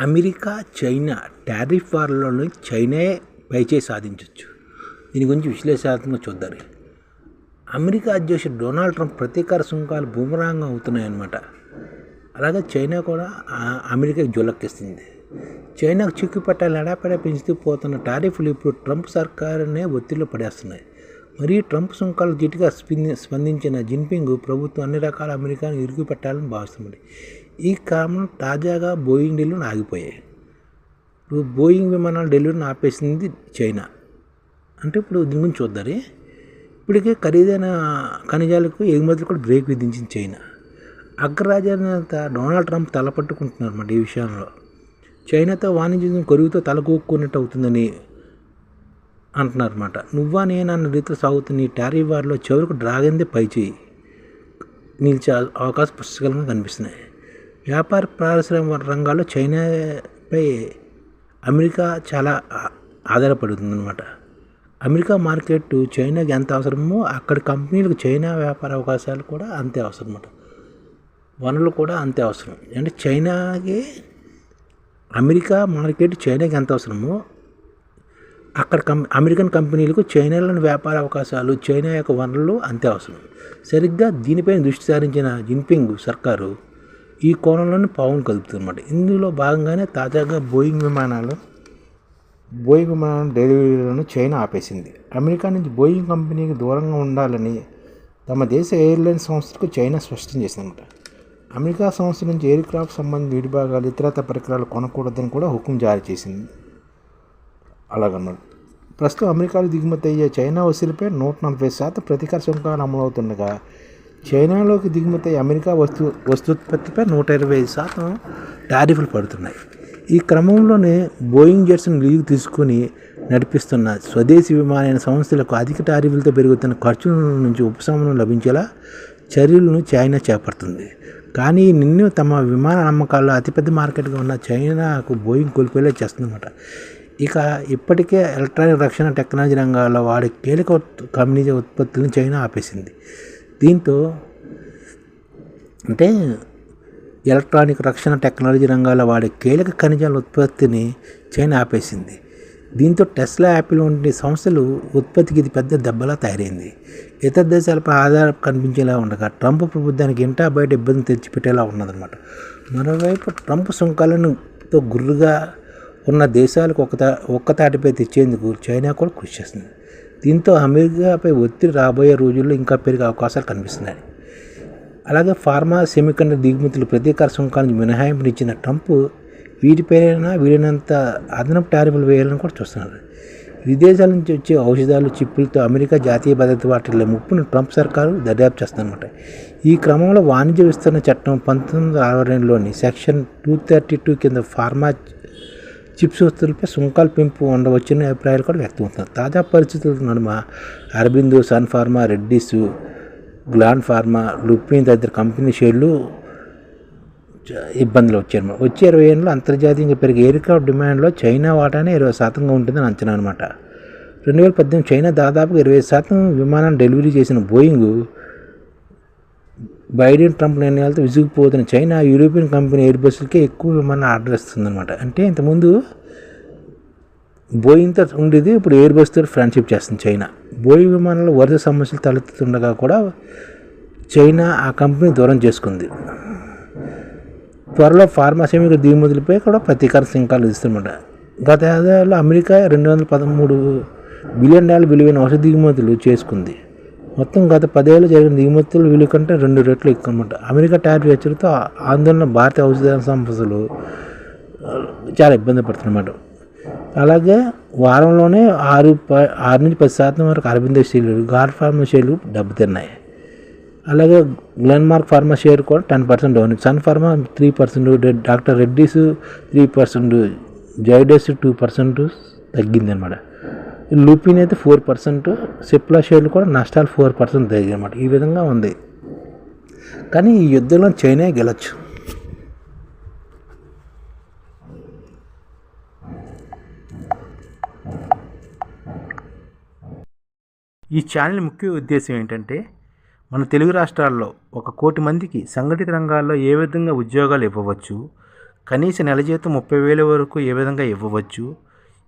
America China tariff వార్లోని చైనాయే పైచే సాధించవచ్చు దీని గురించి విశ్లేషణాత్మకంగా చూద్దాం అమెరికా అధ్యక్షుడు డొనాల్డ్ ట్రంప్ ప్రతీకార సుంకాలు బూమరాంగం అవుతున్నాయన్నమాట. అలాగే చైనా కూడా అమెరికాకి జులక్కిస్తుంది. చైనాకు చిక్కుపెట్టాలి ఎడాపెడా పెంచుతూ పోతున్న టారిఫ్లు ఇప్పుడు ట్రంప్ సర్కారునే ఒత్తిడిలో పడేస్తున్నాయి. మరియు ట్రంప్ సుంకాలు జిటిగా స్పంది స్పందించిన జిన్పింగ్ ప్రభుత్వం అన్ని రకాల అమెరికాను ఇరుగు పెట్టాలని భావిస్తుంది ఈ కారణం తాజాగా బోయింగ్ డెలివరీ ఆగిపోయాయి. ఇప్పుడు బోయింగ్ విమానాల డెలివరీని ఆపేసింది చైనా. అంటే ఇప్పుడు దీని గురించి చూద్దారి ఇప్పటికే ఖరీదైన ఖనిజాలకు ఎగుమతులు కూడా బ్రేక్ విధించింది చైనా. అగ్రరాజ్యాధినేత డొనాల్డ్ ట్రంప్ తలపట్టుకుంటున్నారు అన్నమాట ఈ విషయంలో. చైనాతో వాణిజ్యం కొరుగుతో తలకూక్కున్నట్టు అవుతుందని అంటున్నారన్నమాట. నువ్వా నేను అన్న రీతిలో సాగుతున్న ఈ టారీ వార్లో చివరికి డ్రాగన్దే పై చేయి నిలిచే అవకాశం పుస్తకాలుగా కనిపిస్తున్నాయి. వ్యాపార పారిశ్రామిక రంగాల్లో చైనాపై అమెరికా చాలా ఆధారపడుతుంది అనమాట అమెరికా మార్కెట్ చైనాకి ఎంత అవసరమో అక్కడి కంపెనీలకు చైనా వ్యాపార అవకాశాలు కూడా అంతే అవసరం అనమాట వనరులు కూడా అంతే అవసరం. అంటే చైనాకి అమెరికా మార్కెట్ చైనాకి ఎంత అవసరమో అక్కడ కం అమెరికన్ కంపెనీలకు చైనాలోని వ్యాపార అవకాశాలు చైనా యొక్క వనరులు అంతే అవసరం. సరిగ్గా దీనిపై దృష్టి సారించిన జిన్పింగ్ సర్కారు ఈ కోణంలోనే పావును కలుపుతుందన్నమాట ఇందులో భాగంగానే తాజాగా బోయింగ్ విమానాలు బోయింగ్ విమానాల డెలివరీలను చైనా ఆపేసింది. అమెరికా నుంచి బోయింగ్ కంపెనీకి దూరంగా ఉండాలని తమ దేశ ఎయిర్లైన్ సంస్థకు చైనా స్పష్టం చేసిందన్నమాట. అమెరికా సంస్థ నుంచి ఎయిర్ క్రాఫ్ట్ సంబంధించిన విడిభాగాలు ఇతరత పరికరాలు కొనకూడదని కూడా హుకుం జారీ చేసింది. అలాగన్నమాట. ప్రస్తుతం అమెరికాలో దిగుమతి అయ్యే చైనా వసూలుపై నూట నలభై శాతం ప్రతీకార సుంకాలు అమలవుతుండగా చైనాలోకి దిగుమతి అమెరికా వస్తు వస్తుత్పత్తిపై నూట ఇరవై ఐదు శాతం టారిఫ్లు పడుతున్నాయి. ఈ క్రమంలోనే బోయింగ్ జెట్స్ను లీవ్ తీసుకుని నడిపిస్తున్న స్వదేశీ విమానయాన సంస్థలకు అధిక టారిఫ్లతో పెరుగుతున్న ఖర్చుల నుంచి ఉపశమనం లభించేలా చర్యలను చైనా చేపడుతుంది. కానీ నిన్ను తమ విమాన అమ్మకాల్లో అతిపెద్ద మార్కెట్గా ఉన్న చైనాకు బోయింగ్ కోల్పోయేలా చేస్తుందన్నమాట. ఇక ఇప్పటికే ఎలక్ట్రానిక్ రక్షణ టెక్నాలజీ రంగాల్లో వాడే కీలక కంపెనీ ఉత్పత్తులను చైనా ఆపేసింది. దీంతో అంటే ఎలక్ట్రానిక్ రక్షణ టెక్నాలజీ రంగాల్లో వాడే కీలక ఖనిజాల ఉత్పత్తిని చైనా ఆపేసింది. దీంతో టెస్లా యాపిల్ వంటి సంస్థలు ఉత్పత్తికి ఇది పెద్ద దెబ్బలా తయారైంది. ఇతర దేశాలపై ఆధారం కనిపించేలా ఉండగా ట్రంప్ ప్రభుత్వానికి ఇంటా బయట ఇబ్బంది తెచ్చిపెట్టేలా ఉన్నదన్నమాట. మరోవైపు ట్రంప్ సుంకాలనుతో గుర్రుగా ఉన్న దేశాలకు ఒక తా ఒక్క తాటిపై తెచ్చేందుకు చైనా కూడా కృషి చేస్తుంది. దీంతో అమెరికాపై ఒత్తిడి రాబోయే రోజుల్లో ఇంకా పెరిగే అవకాశాలు కనిపిస్తున్నాయి. అలాగే ఫార్మా సెమికండక్టర్ దిగుమతులు ప్రతీకార సుంకాలను మినహాయింపునిచ్చిన ట్రంప్ వీటిపైన వీలైనంత అదనపు టారిఫ్లు వేయాలని కూడా చూస్తున్నారు. విదేశాల నుంచి వచ్చే ఔషధాలు చిప్పులతో అమెరికా జాతీయ భద్రత వాటిల్లో ముప్పును ట్రంప్ సర్కారు దర్యాప్తు చేస్తుందన్నమాట. ఈ క్రమంలో వాణిజ్య విస్తరణ చట్టం పంతొమ్మిది వందల అరవై రెండులోని సెక్షన్ టూ థర్టీ టూ కింద ఫార్మా చిప్స్ వస్తువులపై సుంకాలు పెంపు ఉండవచ్చని అభిప్రాయాలు కూడా వ్యక్తమవుతున్నాయి తాజా పరిస్థితుల నడుమ Aurobindo Sun Pharma Reddy's Gland Pharma Lupin తదితర కంపెనీ షేర్లు ఇబ్బందులు వచ్చాయి వచ్చే ఇరవై ఏళ్ళలో అంతర్జాతీయంగా పెరిగే ఎయిర్క్రాఫ్ట్ డిమాండ్లో చైనా వాటానే ఇరవై శాతంగా ఉంటుందని అంచనా అనమాట రెండు వేల పద్దెనిమిది చైనా దాదాపుగా ఇరవై శాతం విమానాన్ని డెలివరీ చేసిన బోయింగ్ బైడెన్ ట్రంప్ నిర్ణయాలతో విసిగిపోతున్న చైనా యూరోపియన్ కంపెనీ ఎయిర్ బస్సులకే ఎక్కువ విమానాలు ఆర్డర్ ఇస్తుందన్నమాట. అంటే ఇంతకుముందు బోయింగ్తో ఉండేది ఇప్పుడు ఎయిర్ బస్తో ఫ్రెండ్షిప్ చేస్తుంది చైనా. బోయింగ్ విమానంలో వరుస సమస్యలు తలెత్తుతుండగా కూడా చైనా ఆ కంపెనీ దూరం చేసుకుంది. త్వరలో ఫార్మాసెమిక్ దిగుమతులపై కూడా ప్రతీకార సుంకాలు విధిస్తున్నమాట గత ఏడాదిలో అమెరికా రెండు వందల పదమూడు బిలియన్ డాలర్ విలువైన ఔషధ దిగుమతులు చేసుకుంది. మొత్తం గత పదేళ్ళు జరిగిన దిగుమతుల వీలు కంటే రెండు రెట్లు ఎక్కువ అనమాట అమెరికా టారిఫ్ హెచ్చరితో ఆందోళన భారత ఔషధ సంస్థలు చాలా ఇబ్బంది పడుతున్నమాట. అలాగే వారంలోనే ఆరు ప ఆరు నుంచి పది శాతం వరకు అరవింద షేర్లు గార్ ఫార్మా షేర్లు దెబ్బతిన్నాయి అలాగే గ్లెన్మార్క్ ఫార్మా షేర్ కూడా ten percent down. Sun Pharma three percent doctor Reddy's three percent Zydus two percent తగ్గిందనమాట Lupin అయితే ఫోర్ పర్సెంట్ సిప్లా షేర్లు కూడా నష్టాలు ఫోర్ పర్సెంట్ తగ్గాయి అనమాట ఈ విధంగా ఉంది. కానీ ఈ యుద్ధంలో చైనా గెలచ్చు. ఈ ఛానల్ ముఖ్య ఉద్దేశం ఏంటంటే మన తెలుగు రాష్ట్రాల్లో ఒక కోటి మందికి సంఘటిత రంగాల్లో ఏ విధంగా ఉద్యోగాలు ఇవ్వవచ్చు కనీస నెల జీతం ముప్పై వేల వరకు ఏ విధంగా ఇవ్వవచ్చు